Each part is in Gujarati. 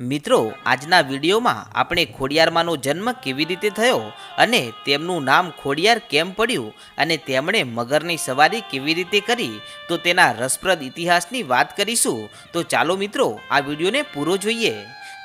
મિત્રો, આજના વિડીયોમાં આપણે ખોડિયારમાંનો જન્મ કેવી રીતે થયો અને તેમનું નામ ખોડિયાર કેમ પડ્યું અને તેમણે મગરની સવારી કેવી રીતે કરી, તો તેના રસપ્રદ ઇતિહાસની વાત કરીશું. તો ચાલો મિત્રો, આ વિડીયોને પૂરો જોઈએ.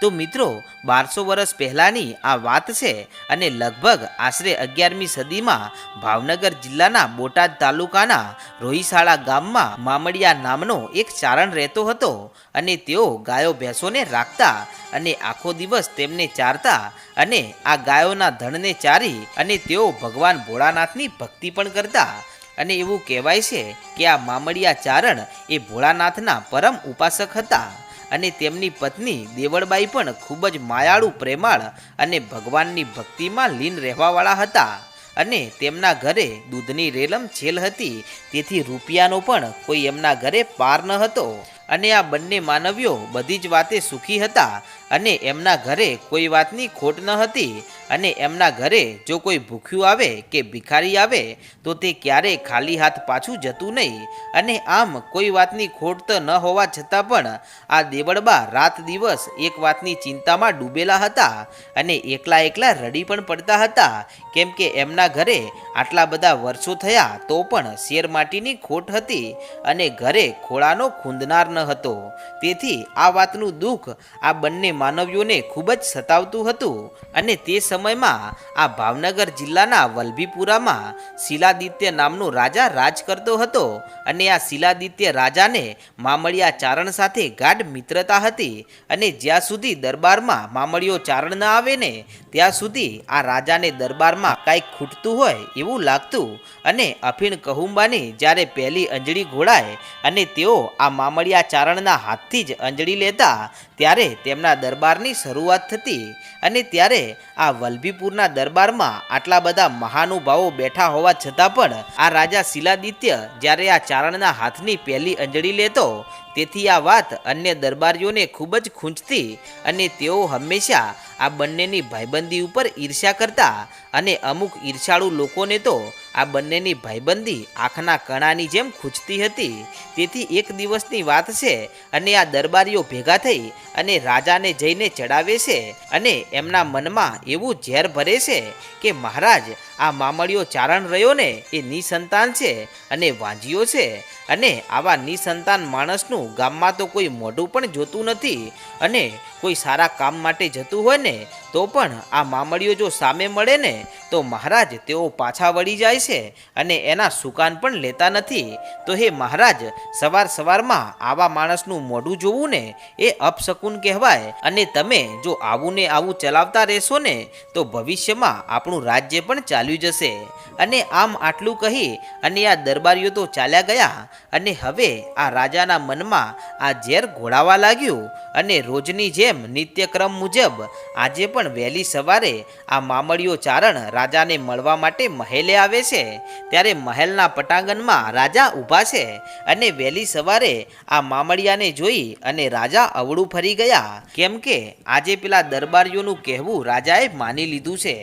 તો મિત્રો, બારસો વર્ષ પહેલાંની આ વાત છે અને લગભગ આશરે અગિયારમી સદીમાં ભાવનગર જિલ્લાના બોટાદ તાલુકાના રોહિશાળા ગામમાં મામડિયા નામનો એક ચારણ રહેતો હતો અને તેઓ ગાયો ભેંસોને રાખતા અને આખો દિવસ તેમને ચારતા અને આ ગાયોના ધણને ચારી અને તેઓ ભગવાન ભોળાનાથની ભક્તિ પણ કરતા. અને એવું કહેવાય છે કે આ મામડિયા ચારણ એ ભોળાનાથના પરમ ઉપાસક હતા. અને તેમની પત્ની દેવળબાઈ પણ ખૂબ જ માયાળુ, પ્રેમાળ અને ભગવાનની ભક્તિમાં લીન રહેવાવાળા હતા. અને તેમના ઘરે દૂધની રેલમ છેલ હતી, તેથી રૂપિયાનો પણ કોઈ એમના ઘરે પાર ન હતો. અને આ બંને માનવીઓ બધી જ વાતે સુખી હતા અને એમના ઘરે કોઈ વાતની ખોટ ન હતી અને એમના ઘરે જો કોઈ ભૂખ્યું આવે કે ભિખારી આવે તો તે ક્યારેય ખાલી હાથ પાછું જતું નહીં. અને આમ કોઈ વાતની ખોટ તો ન હોવા છતાં પણ આ દેવળબા રાત દિવસ એક વાતની ચિંતામાં ડૂબેલા હતા અને એકલા એકલા રડી પણ પડતા હતા. કેમ કે એમના ઘરે આટલા બધા વર્ષો થયા તો પણ શેર માટીની ખોટ હતી અને ઘરે ખોળાનો ખૂંદનાર ન હતો. તેથી આ વાતનું દુઃખ આ બંને માનવીઓને ખૂબ જ સતાવતું હતું અને તે સમયમાં આ ભાવનગર જિલ્લાના વલભીપુરામાં શિલાદિત્ય નામનો રાજા રાજ કરતો હતો અને આ શિલાદિત્ય રાજાને મામળિયા ચારણ સાથે ગાઢ મિત્રતા હતી અને જ્યાં સુધી દરબારમાં મામડિયો ચારણ ન આવે ને ત્યાં સુધી આ રાજાને દરબારમાં કાંઈક ખૂટતું હોય એવું લાગતું અને અફીણ કહુંબાની જ્યારે પહેલી અંજળી ઘોડાય અને તેઓ આ મામડિયા ચારણના હાથથી જ અંજળી લેતા ત્યારે તેમના દરબારની શરૂઆત થતી અને ત્યારે આ વલ્લભીપુરના દરબારમાં આટલા બધા મહાનુભાવો બેઠા હોવા છતાં પણ આ રાજા શિલાદિત્ય જ્યારે આ ચારણના હાથની પહેલી અંજળી લેતો, તેથી આ વાત અન્ય દરબારીઓને ખૂબ જ ખૂંચતી અને તેઓ હંમેશા આ બંનેની ભાઈબંધી ઉપર ઈર્ષ્યા કરતા અને અમુક ઈર્ષાળુ લોકોને તો આ બંનેની ભાઈબંધી આંખના કણાની જેમ ખૂંચતી હતી. તેથી એક દિવસની વાત છે અને આ દરબારીઓ ભેગા થઈ અને રાજાને જઈને ચડાવે છે અને એમના મનમાં એવું ઝેર ભરે છે કે મહારાજ આ મામળીઓ ચારણ રહ્યો ને એ નિસંતાન છે અને વાંજીઓ છે. અને આવા નિસંતાન માણસનું ગામમાં તો કોઈ મોઢું પણ જોતું નથી. અને કોઈ સારા કામ માટે જતું હોય ને તો પણ આ મામળીઓ જો સામે મળે ને તો મહારાજ, તેઓ પાછા વળી જાય છે અને એના સુકાન પણ લેતા નથી. તો હે મહારાજ, સવાર સવારમાં આવા માણસનું મોઢું જોવું ને એ અપશકુન કહેવાય. અને તમે જો આવું ને આવું ચલાવતા રહેશો ને તો ભવિષ્યમાં આપણું રાજ્ય પણ ચાલ્યું જશે. અને આમ આટલું કહી અને આ દરબારીઓ તો ચાલ્યા ગયા. અને હવે આ રાજાના મનમાં આ ઝેર ઘોળાવા લાગ્યું. અને રોજની જેમ નિત્યક્રમ મુજબ આજે પણ વહેલી સવારે આ મામળીઓ ચારણ રાજાને મળવા માટે મહેલે આવે છે, ત્યારે મહેલના પટાંગણમાં રાજા ઊભા છે અને વહેલી સવારે આ મામડિયાને જોઈ અને રાજા અવળું ફરી ગયા. કેમ કે આજે પેલા દરબારીઓનું કહેવું રાજાએ માની લીધું છે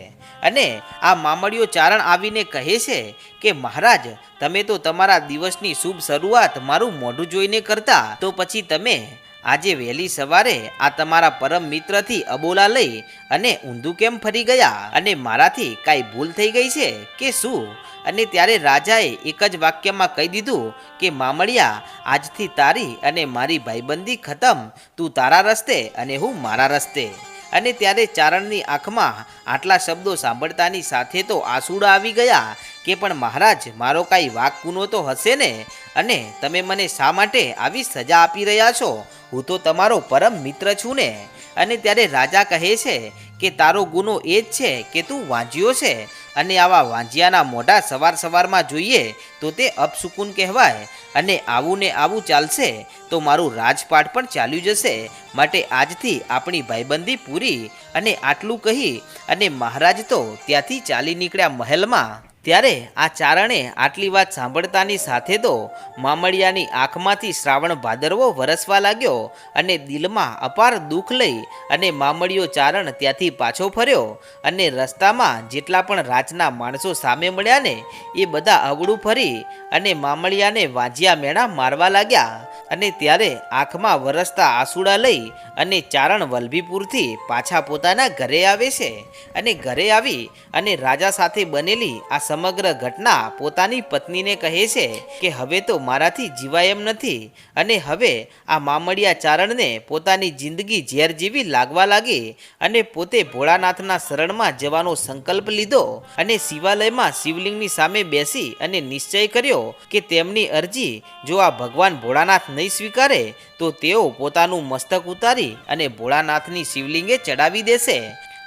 અને આ મામડીઓ ચારણ આવીને કહે છે કે, મહારાજ, તમે તો તમારા દિવસની શુભ શરૂઆત મારું મોઢું જોઈને કરતા, તો પછી તમે આજે વહેલી સવારે આ તમારા પરમ મિત્રથી અબોલા લઈ અને ઊંધું કેમ ફરી ગયા? અને મારાથી કાંઈ ભૂલ થઈ ગઈ છે કે શું? અને ત્યારે રાજાએ એક જ વાક્યમાં કહી દીધું કે, મામડિયા, આજથી તારી અને મારી ભાઈબંધી ખતમ. તું તારા રસ્તે અને હું મારા રસ્તે. અને ત્યારે ચારણની આંખમાં આટલા શબ્દો સાંભળતાની સાથે તો આંસુડા આવી ગયા કે પણ મહારાજ, મારો કાંઈ વાક ગુનો તો હશે ને? અને તમે મને શા માટે આવી સજા આપી રહ્યા છો? હું તો તમારો પરમ મિત્ર છું ને? અને ત્યારે રાજા કહે છે કે તારો ગુનો એ જ છે કે તું વાંચ્યો છે. અને આવા વાંજિયાના મોઢા સવાર સવારમાં જોઈએ તો તે અપસુકૂન કહેવાય અને આવું ને આવું ચાલશે તો મારું રાજપાટ પણ ચાલ્યું જશે. માટે આજથી આપણી ભાઈબંધી પૂરી અને આટલું કહી અને મહારાજ તો ત્યાંથી ચાલી નીકળ્યા મહેલમાં. ત્યારે આ ચારણે આટલી વાત સાંભળતાની સાથે તો મામળિયાની આંખમાંથી શ્રાવણ ભાદરવો વરસવા લાગ્યો અને દિલમાં અપાર દુઃખ લઈ અને મામળિયો ચારણ ત્યાંથી પાછો ફર્યો અને રસ્તામાં જેટલા પણ રાજના માણસો સામે મળ્યા ને એ બધા અવળું ફરી અને મામળિયાને વાંજિયા મેળા મારવા લાગ્યા. અને ત્યારે આંખમાં વરસતા આંસુડા લઈ અને ચારણ વલભીપુરથી પાછા પોતાના ઘરે આવે છે. અને ઘરે આવી અને રાજા સાથે બનેલી આ સમગ્ર ઘટના પોતાની પત્નીને કહે છે કે, હવે તો મારાથી જીવાય એમ નથી. અને હવે આ મામડિયા ચારણને પોતાની જિંદગી ઝેર જેવી લાગવા લાગી અને પોતે ભોળાનાથના શરણમાં જવાનો સંકલ્પ લીધો અને શિવાલયમાં શિવલિંગની સામે બેસી અને નિશ્ચય કર્યો કે તેમની અરજી જો આ ભગવાન ભોળાનાથ નહીં સ્વીકારે, તો તેઓ પોતાનું મસ્તક ઉતારી અને ભોળાનાથની શિવલિંગે ચડાવી દેશે.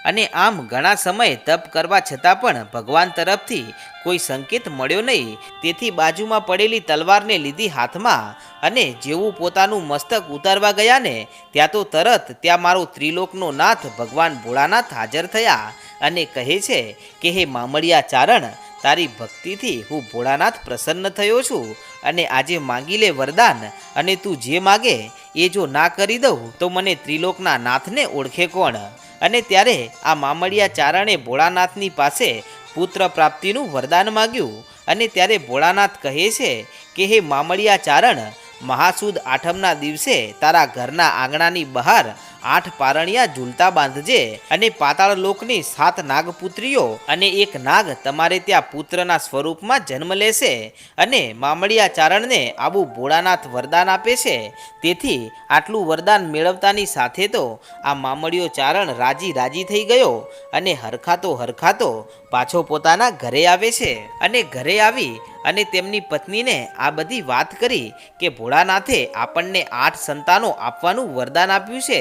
અને આમ ઘણા સમય તપ કરવા છતાં પણ ભગવાન તરફથી કોઈ સંકેત મળ્યો નહીં. તેથી બાજુમાં પડેલી તલવારને લીધી હાથમાં અને જેવું પોતાનું મસ્તક ઉતારવા ગયા ને ત્યાં તો તરત ત્યાં મારો ત્રિલોકનો નાથ ભગવાન ભોળાનાથ હાજર થયા અને કહે છે કે, હે મામળિયા ચારણ તારી ભક્તિથી હું ભોળાનાથ પ્રસન્ન થયો છું અને આજે માંગી લે વરદાન અને તું જે માગે એ જો ના કરી દઉં તો મને ત્રિલોકના નાથને ઓળખે કોણ? અને ત્યારે આ મામડિયા ચારણે ભોળાનાથની પાસે પુત્ર પ્રાપ્તિનું વરદાન માગ્યું અને ત્યારે ભોળાનાથ કહે છે કે, હે મામડિયા ચારણ, મહાસુદ આઠમના દિવસે તારા ઘરના આંગણાની બહાર આઠ પારણિયા ઝૂલતા બાંધજે અને પાતાળ લોકની સાત નાગપુત્રીઓ અને એક નાગ તમારે ત્યાં પુત્રના સ્વરૂપમાં જન્મ લેશે અને મામળિયા ચારણને આવું ભોળાનાથ વરદાન આપે છે. તેથી આટલું વરદાન મેળવતાની સાથે તો આ મામળિયો ચારણ રાજી રાજી થઈ ગયો અને હરખાતો હરખાતો પાછો પોતાના ઘરે આવે છે. અને ઘરે આવી અને તેમની પત્નીને આ બધી વાત કરી કે ભોળાનાથે આપણને આઠ સંતાનો આપવાનું વરદાન આપ્યું છે,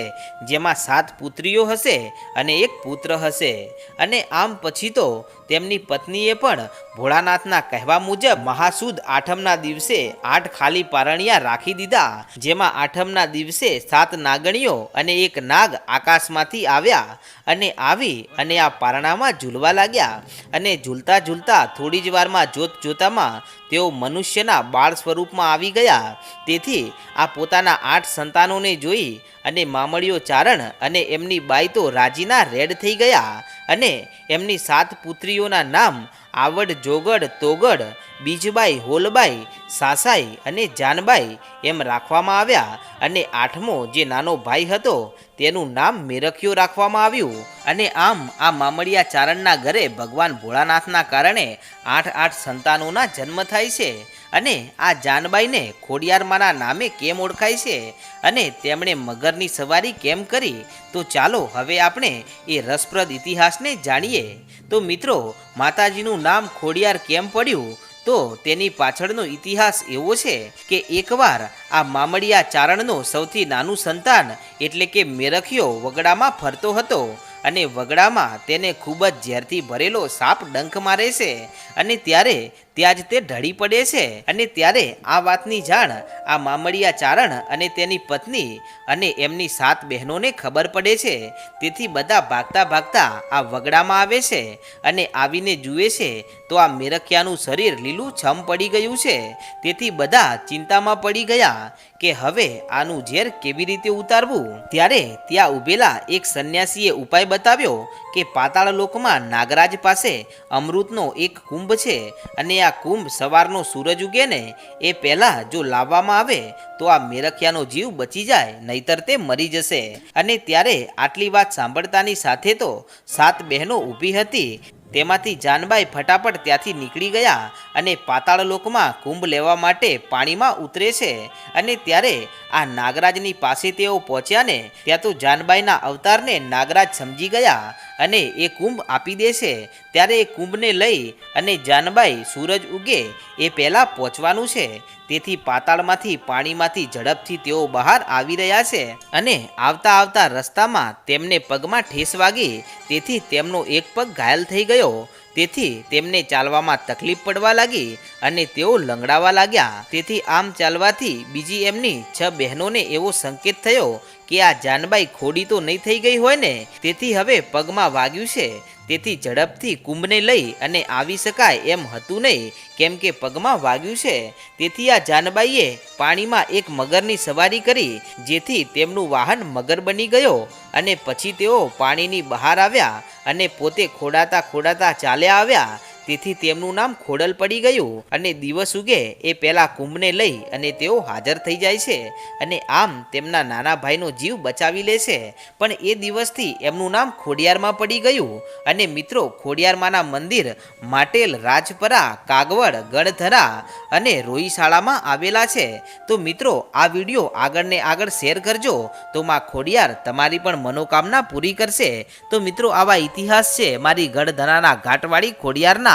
જેમાં સાત પુત્રીઓ હશે અને એક પુત્ર હશે. અને આમ પછી તો તેમની પત્નીએ પણ ભોળાનાથના કહેવા મુજબ મહાસુદ આઠમના દિવસે આઠ ખાલી પારણિયા રાખી દીધા, જેમાં આઠમના દિવસે સાત નાગણીઓ અને એક નાગ આકાશમાંથી આવ્યા અને આવી અને આ પારણામાં ઝૂલવા લાગ્યા. અને ઝૂલતા ઝૂલતા થોડી જ વારમાં જોત જોતામાં તેઓ મનુષ્યના બાળ સ્વરૂપમાં આવી ગયા. તેથી આ પોતાના આઠ સંતાનોને જોઈ અને મામળીઓ ચારણ અને એમની બાઈ તો રાજીના રેડ થઈ ગયા અને એમની સાત પુત્રીઓના નામ આવડ, જોગડ, તોગડ બીજબાઈ, હોલબાઈ, સાસાઈ અને જાનબાઈ એમ રાખવામાં આવ્યા અને આઠમો જે નાનો ભાઈ હતો તેનું નામ મેરખ્યો રાખવામાં આવ્યું અને આમ આ મામડિયા ચારણના ઘરે ભગવાન ભોળાનાથના કારણે આઠ આઠ સંતાનોના જન્મ થાય છે અને આ જાનબાઈને ખોડિયારમાના નામે કેમ ઓળખાય છે અને તેમણે મગરની સવારી કેમ કરી? તો ચાલો હવે આપણે એ રસપ્રદ ઇતિહાસને જાણીએ. તો મિત્રો, માતાજીનું નામ ખોડિયાર કેમ પડ્યું? તો તેની પાછળનો ઇતિહાસ એવો છે કે એકવાર આ મામડિયા ચારણનો સૌથી નાનું સંતાન, એટલે કે મેરખિયો, વગડામાં ફરતો હતો અને વગડામાં તેને ખૂબ જ ઝેરથી ભરેલો સાપ ડંખ મારે છે અને ત્યારે ત્યાં જ તે ઢળી પડે છે અને ત્યારે આ વાતની જાણ, આ મામડિયા ચારણ અને તેની પત્ની અને એમની સાત બહેનોને ખબર પડે છે. તેથી બધા ભાગતા ભાગતા આ વગડામાં આવે છે અને આવીને જુએ છે તો આ મેરખિયાનું શરીર લીલું છમ પડી ગયું છે. તેથી બધા ચિંતામાં પડી ગયા કે હવે આનું ઝેર કેવી રીતે ઉતારવું? ત્યારે ત્યાં ઊભેલા એક સંન્યાસીએ ઉપાય બતાવ્યો કે પાતાળ લોકમાં નાગરાજ પાસે અમૃતનો એક કુંભ છે અને આ કુંભ સવારનો સૂરજ ઉગે ને, એ પહેલાં જો લાવવામાં આવે, તો આ મેરખિયાનો જીવ બચી જાય, નહીતર તે મરી જશે. અને ત્યારે આટલી વાત સાંભળતાની સાથે તો સાત બહેનો ઊભી હતી. તેમાંથી જાનબાઈ ફટાફટ ત્યાંથી નીકળી ગયા અને પાતાળ લોકમાં કુંભ લેવા માટે પાણીમાં ઉતરે છે. અને ત્યારે આ નાગરાજની પાસે તેઓ પહોંચ્યા ને, ત્યાં તો જાનબાઈના અવતારને નાગરાજ સમજી ગયા અને એ કુંભ આપી દે છે ત્યારે એ કુંભને લઈ અને જાનબાઈ સૂરજ ઉગે, એ પહેલાં પહોંચવાનું છે. તેથી પાતાળમાંથી પાણીમાંથી ઝડપથી તેઓ બહાર આવી રહ્યા છે અને આવતા આવતા રસ્તામાં તેમને પગમાં ઠેસ વાગી, તેથી તેમનો એક પગ ઘાયલ થઈ ગયો. તેથી તેમને ચાલવામાં તકલીફ પડવા લાગી અને તેઓ લંગડાવા લાગ્યા. તેથી આમ ચાલવાથી બીજી એમની છ બહેનોને એવો સંકેત થયો કે આ જાનબાઈ ખોડી તો નહીં થઈ ગઈ હોય ને, તેથી હવે પગમાં વાગ્યું છે. તેથી ઝડપથી કુંભને લઈ અને આવી શકાય એમ હતું નહીં, કેમ કે પગમાં વાગ્યું છે. તેથી આ જાનબાઈએ પાણીમાં એક મગરની સવારી કરી, જેથી તેમનું વાહન મગર બની ગયો અને પછી તેઓ પાણીની બહાર આવ્યા અને પોતે ખોડાતા ખોડાતા ચાલ્યા આવ્યા. તેથી તેમનું નામ ખોડલ પડી ગયું અને દિવસ ઉગે એ પહેલા કુંભને લઈ અને તેઓ હાજર થઈ જાય છે અને આમ તેમના નાના ભાઈનો જીવ બચાવી લે છે. પણ એ દિવસથી એમનું નામ ખોડિયારમાં પડી ગયું અને મિત્રો ખોડિયારમાંના મંદિર માટેલ રાજપરા, કાગવડ, ગણધરા અને રોઈશાળામાં આવેલા છે. તો મિત્રો, આ વીડિયો આગળને આગળ શેર કરજો. તો માં ખોડિયાર તમારી પણ મનોકામના પૂરી કરશે. તો મિત્રો, આવા ઇતિહાસ છે મારી ગણધરાના ઘાટવાળી ખોડિયારના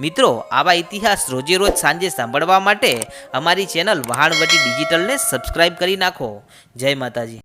મિત્રો, આવા ઇતિહાસ રોજે રોજ સાંજે સાંભળવા માટે અમારી ચેનલ વહાણવટી ડિજિટલને સબસ્ક્રાઈબ કરી નાખો. જય માતાજી.